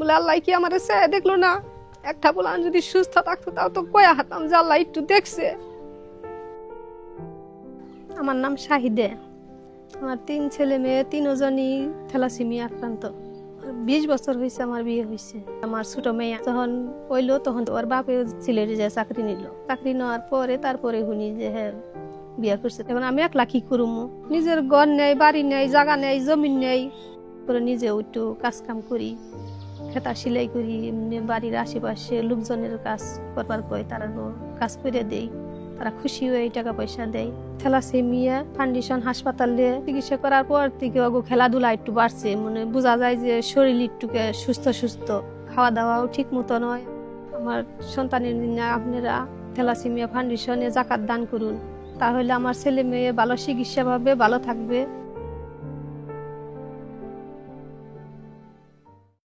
বলে, আল্লাহ কি আমার সে দেখল না? একটা বলান যদি সুস্থ থাকতো, তাও তো কয়া হাতাম যে আল্লাহ একটু দেখছে। আমার নাম শাহিদে। আমার তিন ছেলে মেয়ে, তিনজনই থ্যালাসেমিয়া আক্রান্ত। বিশ বছর হয়েছে আমার বিয়ে হয়েছে আমার ছোট মেয়ে, যখন হইল, তখন ওর বাপে সিলেটে যে চাকরি নিল। চাকরি নেওয়ার পরে, তারপরে শুনি যে হ্যাঁ বিয়ে করছে। এখন আমি একলা কি করুম? নিজের ঘর নেই, বাড়ি নেই, জায়গা নেই জমিন নেই। করে নিজেও একটু কাজ কাম করি। খেতা সেলাই করি বাড়ির আশেপাশে লোকজনের কাজ করবার কয়, তারা কাজ করে দেই তারা খুশি হয়ে টাকা পয়সা দেয়। থ্যালাসেমিয়া ফাউন্ডেশন হাসপাতালে চিকিৎসা করার পর থেকে ওগো খেলাধুলা একটু বাড়ছে। মানে বোঝা যায় যে শরীর একটুকে সুস্থ সুস্থ। খাওয়া দাওয়াও ঠিক মতো নয়। আমার সন্তানের আপনারা থ্যালাসেমিয়া ফাউন্ডেশনে জাকাত দান করুন। তাহলে আমার ছেলে মেয়ে ভালো চিকিৎসা পাবে, ভালো থাকবে।